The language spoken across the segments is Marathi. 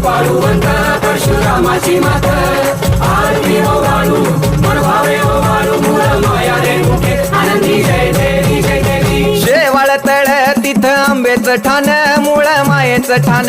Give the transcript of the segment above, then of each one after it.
भवानी कृपाळूवंत परशुरामाची मात. आरती ओ वाळू मन भावे वाळू मूळ माया रे मुखे. आनंदी जय देवी जय देवी शेवाळ तळ तिथं आंबेचं ठाण मूळ मायेचं ठाण.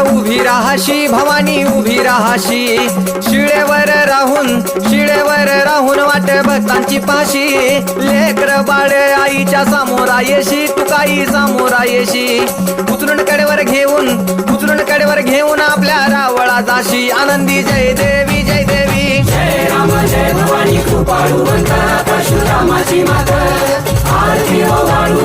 उभी राहाशी भवानी उभी राहाशी. शिळेवर राहून शिळेवर राहून वाट भक्तांची पाशी. लेकर बाळ आईच्या समोरा येशी तुकाई समोरा येशी उचलून कडेवर घेऊन उचलून कडेवर घेऊन आपल्या रावळा जाशी. आनंदी जय देवी जय देवी. जय राम जय भवानी कृपाळूवंत परशुरामाची आरती ओ वाळू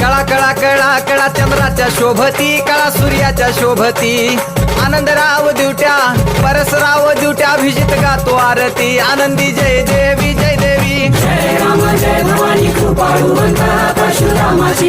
कळा कळा कळा कळा चंद्राच्या शोभती कळा सूर्याच्या शोभती. आनंदराव दिवट्या परसराव दिवट्या अभिजित गातो आरती. आनंदी जय देवी जय देवी. जय राम जय भवानी कृपाळू परशुरामाची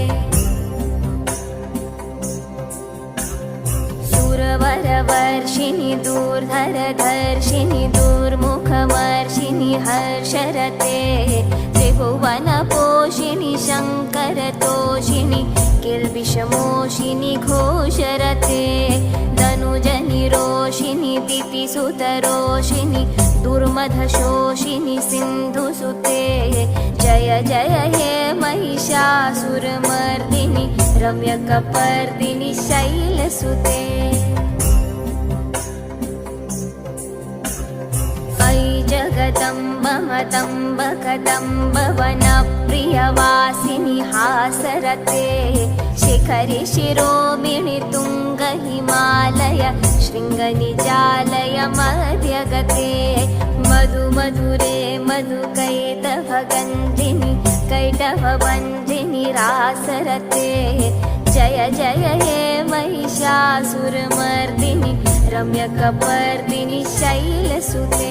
सुरवरवर्षिणि दूर्धरधर्षिणि दुर्मुखमर्षिणि हर्षरते त्रिभुवनपोषिणि शङ्करतोषिणि विषमोषिनि घोषरते दनुजनि रोषिनि दितिसुतरोषिनि दुर्मधशोषिनि सिन्धुसुते जय जय हे महिषासुरमर्दिनि रम्यकपर्दिनि शैलसुते जगदम्ब मतम्ब कदम्ब वनप्रियवासिनि हासरते। शिखरि शिरोमिणि तुङ्ग हिमालय शृङ्गनिजालय मध्यगते। मधु मधुरे मधुकैटभगन्धिनि कैटभवन्धिनि रासरते। जय जय हे महिषासुरमर्दिनि रम्यकपर्दिनि शैलसुते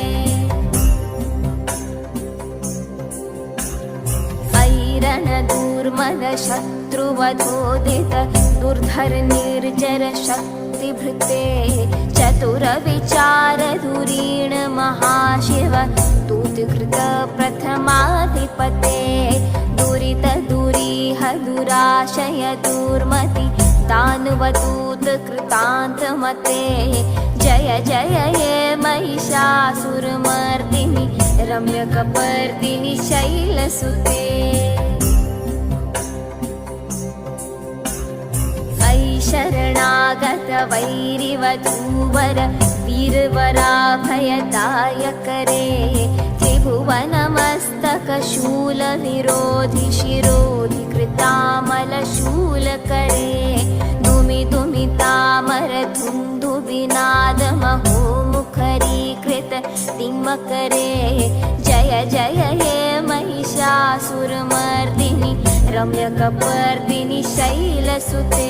ऐरणदूर्मद शत्रुवधोदित दुर्धर निर्जर शक्तिभृते चतुरविचार धुरीण महाशिव दूतकृत प्रथमाधिपते दुरित दुरीह दुराशय दुर्मति दानवदूत कृतान्तमते। जय जय हे महिषासुरमर्दिनि रम्यकपर्दिनि शैलसुते वैरिवधूवर वीरवराभयदायकरे त्रिभुवनमस्तकशूलविरोधि शिरोधि कृतामलशूलकरे दुमि दुमि तामर धुन्धुविनादमहो मुखरीकृत तिमकरे जय जय हे महिषासुरमर्दिनि रम्यकपर्दिनि शैलसुते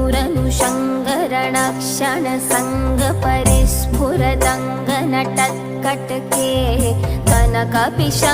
ुरनुषङ्गक्षणसङ्ग परिस्फुरदङ्गनटकटके कनकपिशङ्